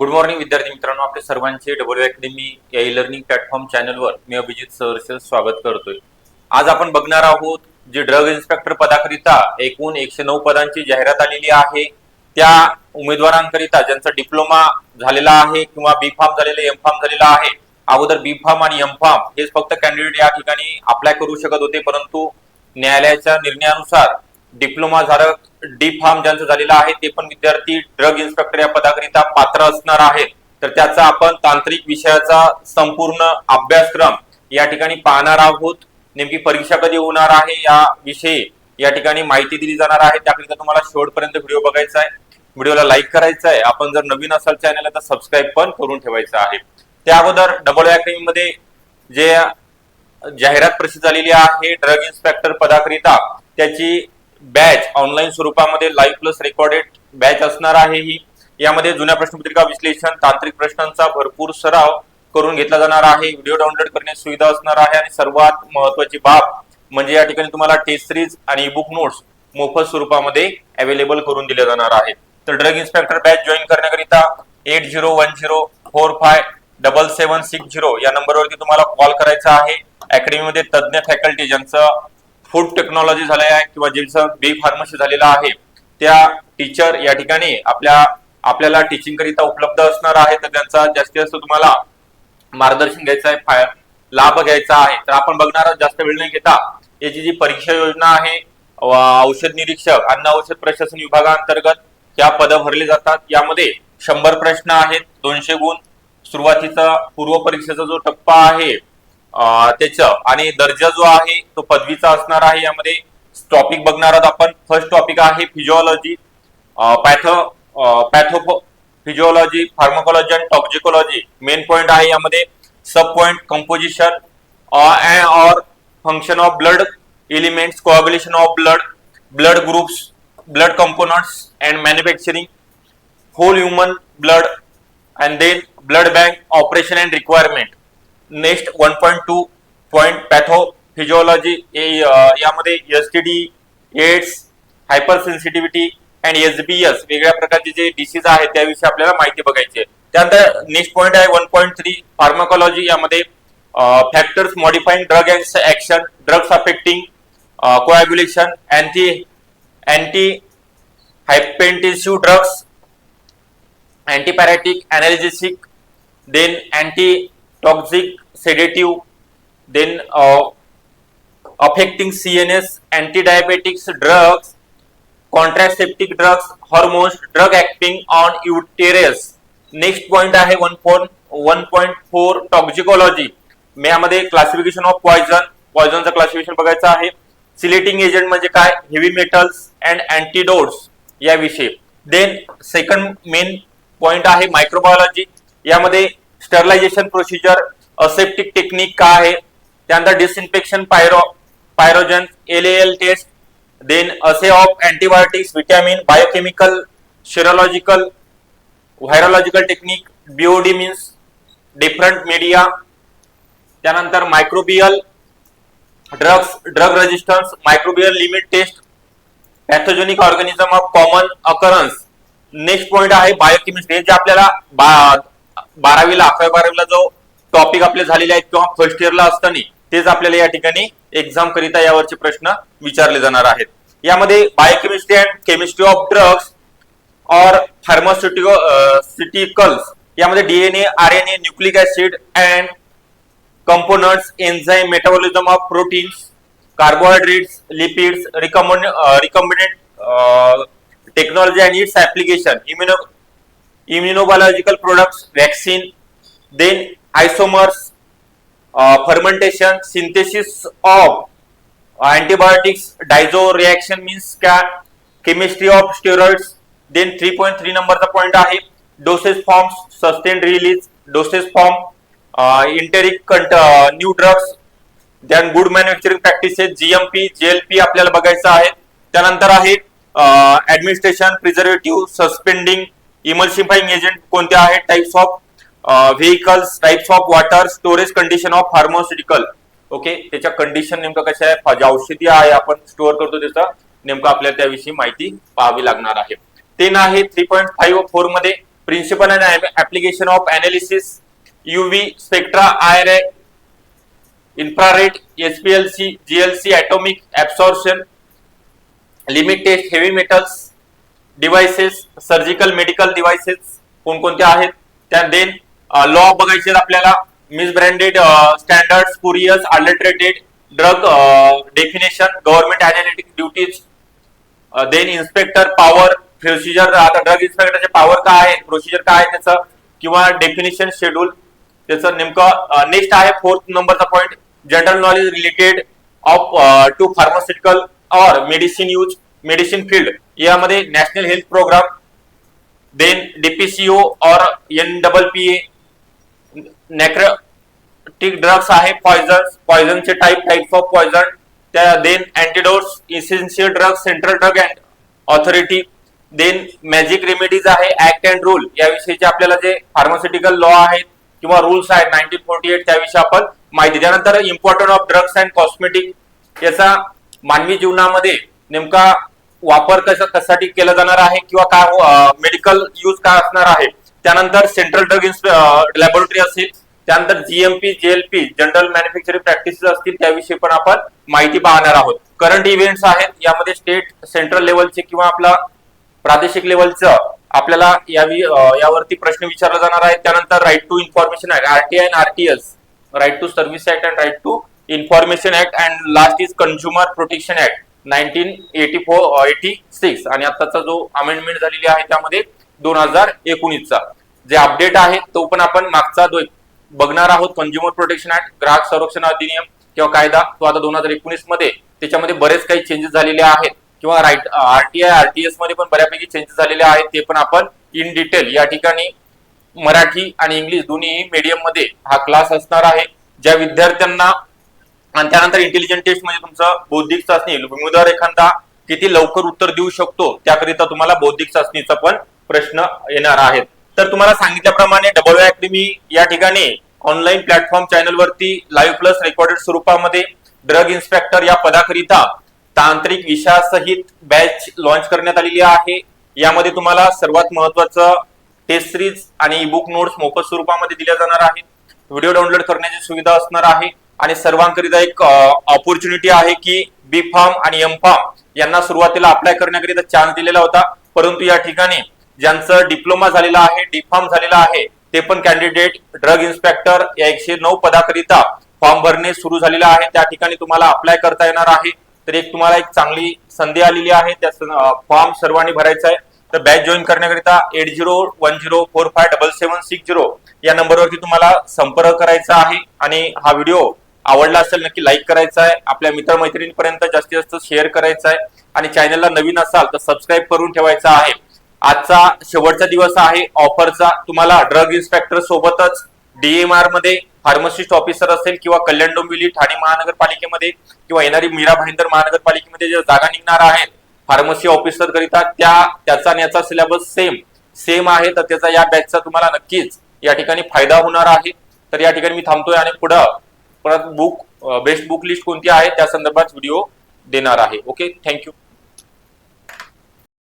Good morning विद्यार्थी मित्रांनो. आपल्या सर्वांचे डबल अकॅडमी या ई लर्निंग प्लॅटफॉर्म चॅनलवर मी अभिजित सहर्ष स्वागत करतोय. आज आपण बघणार आहोत जे ड्रग इन्स्पेक्टर पदाकरिता एकूण एकशे नऊ पदांची जाहिरात आलेली आहे. त्या उमेदवारांकरिता ज्यांचा डिप्लोमा झालेला आहे किंवा बी फार्म झालेला एम फार्म झालेला आहे अगोदर बी फार्म आणि एम फार्म हेच फक्त कॅन्डिडेट या ठिकाणी अप्लाय करू शकत होते परंतु न्यायालयाच्या निर्णयानुसार डिप्लोमा धारक डी फार्म ज्यांचं झालेलं आहे ते पण विद्यार्थी ड्रग इन्स्पेक्टर या पदाकरिता पात्र असणार आहेत. तर त्याचा आपण तांत्रिक विषयाचा संपूर्ण अभ्यासक्रम या ठिकाणी पाहणार आहोत. नेमकी परीक्षा कधी होणार आहे या विषयी या ठिकाणी माहिती दिली जाणार आहे. त्याकरिता तुम्हाला शेवटपर्यंत व्हिडिओ बघायचा आहे. व्हिडिओला लाईक करायचा आहे. आपण जर नवीन असाल चॅनलला तर सबस्क्राईब पण करून ठेवायचं आहे. त्या अगोदर डबल अकॅडमी मध्ये जे जाहिरात प्रसिद्ध झालेली आहे ड्रग इन्स्पेक्टर पदाकरिता त्याची बॅच ऑनलाईन स्वरूपामध्ये लाईव्ह प्लस रेकॉर्डेड बॅच असणार आहे ही. यामध्ये जुन्या प्रश्नपत्रिका विश्लेषण तांत्रिक प्रश्नांचा भरपूर सराव करून घेतला जाणार आहे. व्हिडिओ डाउनलोड करण्याची सुविधा असणार आहे. आणि सर्वात महत्वाची बाब म्हणजे या ठिकाणी तुम्हाला टेस्ट सिरीज आणि बुक नोट्स मोफत स्वरूपामध्ये अवेलेबल करून दिले जाणार आहेत. तर ड्रग इन्स्पेक्टर बॅच जॉईन करण्याकरिता eight zero one zero four five double seven six zero या नंबरवरती तुम्हाला कॉल करायचा आहे. अकॅडमीमध्ये तज्ज्ञ फॅकल्टी ज्यांचं फूड टेक्नॉलॉजी झालेलं आहे किंवा ज्यांचं बी फार्मसी झालेलं आहे त्या टीचर या ठिकाणी आपल्या आपल्याला टीचिंग करिता उपलब्ध असणार आहे. तर त्यांचा जास्तीत जास्त तुम्हाला मार्गदर्शन घ्यायचं आहे फाय- लाभ घ्यायचा आहे. तर आपण बघणार जास्त वेळ नाही घेता याची जी परीक्षा योजना आहे औषध निरीक्षक अन्न औषध प्रशासन विभागाअंतर्गत या पदं भरली जातात. यामध्ये शंभर प्रश्न आहेत दोनशे गुण. सुरुवातीचा पूर्व परीक्षेचा जो टप्पा आहे त्याचं. आणि दर्जा जो आहे तो पदवीचा असणार आहे. यामध्ये टॉपिक बघणार आहोत आपण. फर्स्ट टॉपिक आहे physiology patho patho physiology pharmacology आणि टॉक्झिकोलॉजी मेन पॉइंट आहे यामध्ये sub point composition and or function of blood elements coagulation of blood blood groups blood components and manufacturing whole human blood and then blood bank operation and requirement next one point two point pathophysiology यामध्ये S T D AIDS hypersensitivity and S B S वेगळ्या प्रकारचे जे disease आहेत त्याविषयी आपल्याला माहिती बघायची आहे. त्यानंतर नेक्स्ट पॉईंट आहे वन पॉईंट थ्री फार्माकोलॉजी यामध्ये factors modifying drug action drugs affecting coagulation anti anti hypertensive drugs antipyretic then anti anti-toxic sedative then uh, affecting cns anti-diabetics drugs contraceptive drugs hormones drug acting on uterus. Next point आहे one four one point four toxicology यामध्ये classification of poison पॉयझनचं classification बघायचं आहे. सिलेटिंग agent म्हणजे काय? Heavy metals and antidotes याविषयी then second main point आहे microbiology यामध्ये स्टरलायझेशन प्रोसिजर असेप्टिक टेक्निक काय आहे? त्यानंतर disinfection pyro pyrogen L L test then assay of antibiotics vitamin biochemical serological virological technique BOD means different media त्यानंतर microbial drugs drug resistance microbial limit test pathogenic organism of common occurrence. Next point आहे biochemistry. जे आपल्याला बा- बारावीला अकरावी बारावीला जो topic आपले झालेले आहेत किंवा फर्स्ट इयरला असताना तेच आपल्याला या ठिकाणी एक्झाम करिता यावरचे प्रश्न विचारले जाणार आहेत. यामध्ये biochemistry and chemistry of drugs और फार्मास्युटिको सिटिकल्स यामध्ये DNA R N A nucleic acid and components enzyme metabolism of proteins carbohydrates lipids recombinant recombinant technology and its application immuno immunobiological products vaccine then isomers fermentation synthesis of antibiotics diazo reaction means का chemistry of steroids then three point three नंबरचा point आहे doses forms sustain release doses form enteric coat new drugs then good manufacturing practices GMP GLP आपल्याला बघायचं आहे. त्यानंतर आहे administration preservative suspending emulsifying agent कोणते आहेत? Types of vehicles types of water storage condition of pharmaceutical okay त्याच्या condition नेमकं कशा आहे जे औषधी आहे आपण स्टोअर करतो त्याचा नेमकं आपल्याला त्याविषयी माहिती पाहावी लागणार आहे. टेन आहे थ्री पॉईंट फाईव्ह फोरमध्ये principle and application of analysis UV spectra I R infrared HPLC GLC atomic absorption limit test heavy metals devices surgical medical devices कोणकोणत्या आहेत त्या देन लॉ बघायचे आपल्याला misbranded standard spurious adulterated drug definition government analytic duties then inspector power procedure आता drug इन्स्पेक्टरचे power काय आहे procedure काय आहे त्याचं किंवा डेफिनेशन शेड्यूल त्याचं नेमकं नेक्स्ट आहे फोर्थ नंबरचा point general knowledge related of to pharmaceutical or medicine use medicine field. यामध्ये national health programme then DPCO और N double P A narcotic drugs आहे पॉयझन पॉयझनचे टाईप टाईप्स ऑफ पॉयझन त्या then antidotes essential drugs central drug and authority then magic remedies आहे act and rule याविषयीचे आपल्याला जे pharmaceutical law आहेत किंवा रूल्स आहेत नाईन्टीन फोर्टी एट त्याविषयी आपण माहिती त्यानंतर important of drugs and cosmetic याचा मानवी जीवनामध्ये नेमका वापर कसा कशासाठी केला जाणार आहे किंवा काय मेडिकल यूज काय असणार आहे? त्यानंतर सेंट्रल ड्रग लॅबोरेटरी असेल. त्यानंतर GMP JLP general manufacturing practices असतील त्याविषयी पण आपण माहिती पाहणार आहोत. करंट इव्हेंट्स आहेत यामध्ये स्टेट सेंट्रल लेवलचे किंवा आपला प्रादेशिक लेवलचं आपल्याला यावी यावरती प्रश्न विचारला जाणार आहे. त्यानंतर right to information act RTI and RTS right to service act and right to information act and last is consumer protection act nineteen eighty four eighty six. आणि आताचा जो अमेंडमेंट झालेली आहे त्यामध्ये दोन हजार एकोणीसचा. जे अपडेट आहे तो पण आपण मागचा बघणार आहोत कंझ्युमर प्रोटेक्शन ऍक्ट ग्राहक संरक्षण अधिनियम किंवा कायदा तो आता दोन हजार एकोणीसमध्ये त्याच्यामध्ये बरेच काही चेंजेस झालेले आहेत. किंवा राईट आरटीआय आरटीएसमध्ये पण बऱ्यापैकी चेंजेस झालेले आहेत. ते पण आपण इन डिटेल या ठिकाणी मराठी आणि इंग्लिश दोन्ही मीडियममध्ये हा क्लास असणार आहे. ज्या विद्यार्थ्यांना आणि त्यानंतर इंटेलिजंट टेस्ट म्हणजे तुमचं बौद्धिक चाचणी उमेदवार एखादा किती लवकर उत्तर देऊ शकतो त्याकरिता तुम्हाला बौद्धिक चाचणीचा पण प्रश्न येणार आहेत. तर तुम्हाला सांगितल्याप्रमाणे डबल अकॅडमी या ठिकाणी ऑनलाईन प्लॅटफॉर्म चॅनल वरती लाईव्ह प्लस रेकॉर्डेड स्वरूपामध्ये ड्रग इन्स्पेक्टर या पदाकरिता तांत्रिक विषयासहित बॅच लॉन्च करण्यात आलेली आहे. यामध्ये तुम्हाला सर्वात महत्वाचं टेस्ट सिरीज आणि बुक नोट्स मोफत स्वरूपामध्ये दिल्या जाणार आहेत. व्हिडिओ डाउनलोड करण्याची सुविधा असणार आहे. आणि सर्वांकरिता एक ऑपॉर्च्युनिटी आहे की बी फार्म आणि एम फार्म यांना सुरुवातीला अप्लाय करण्याकरिता चान्स दिलेला होता. परंतु या ठिकाणी ज्यांचं डिप्लोमा झालेला आहे डी फार्म झालेला आहे ते पण कॅन्डिडेट ड्रग इन्स्पेक्टर या एकशे नऊ पदाकरिता फॉर्म भरणे सुरू झालेलं आहे. त्या ठिकाणी तुम्हाला अप्लाय करता येणार आहे. तर एक तुम्हाला एक चांगली संधी आलेली आहे. त्या फॉर्म सर्वांनी भरायचा आहे. तर बॅच जॉईन करण्याकरिता eight zero one zero four five double seven six zero या नंबरवरती तुम्हाला संपर्क करायचा आहे. आणि हा व्हिडिओ आवडला असेल नक्की लाईक करायचा आहे आपल्या मित्रमैत्रिणींपर्यंत जास्तीत जास्त शेअर करायचा आहे आणि चॅनलला नवीन असाल तर सबस्क्राईब करून ठेवायचा आहे. आजचा शेवटचा दिवस आहे. ऑफरचा तुम्हाला ड्रग इन्स्पेक्टर सोबतच डीएमआरमध्ये फार्मसिस्ट ऑफिसर असेल किंवा कल्याण डोंबिवली ठाणे महानगरपालिकेमध्ये किंवा येणारी मीरा भाईंदर महानगरपालिकेमध्ये ज्या जागा निघणार आहेत फार्मसी ऑफिसर करिता त्या त्याचा आणि याचा सिलेबस सेम सेम आहे. तर त्याचा या बॅचचा तुम्हाला नक्कीच या ठिकाणी फायदा होणार आहे. तर या ठिकाणी मी थांबतोय आणि पुढं परत बुक बेस्ट बुक लिस्ट कोणती आहे? त्या संदर्भात व्हिडिओ देणार आहे. Okay thank you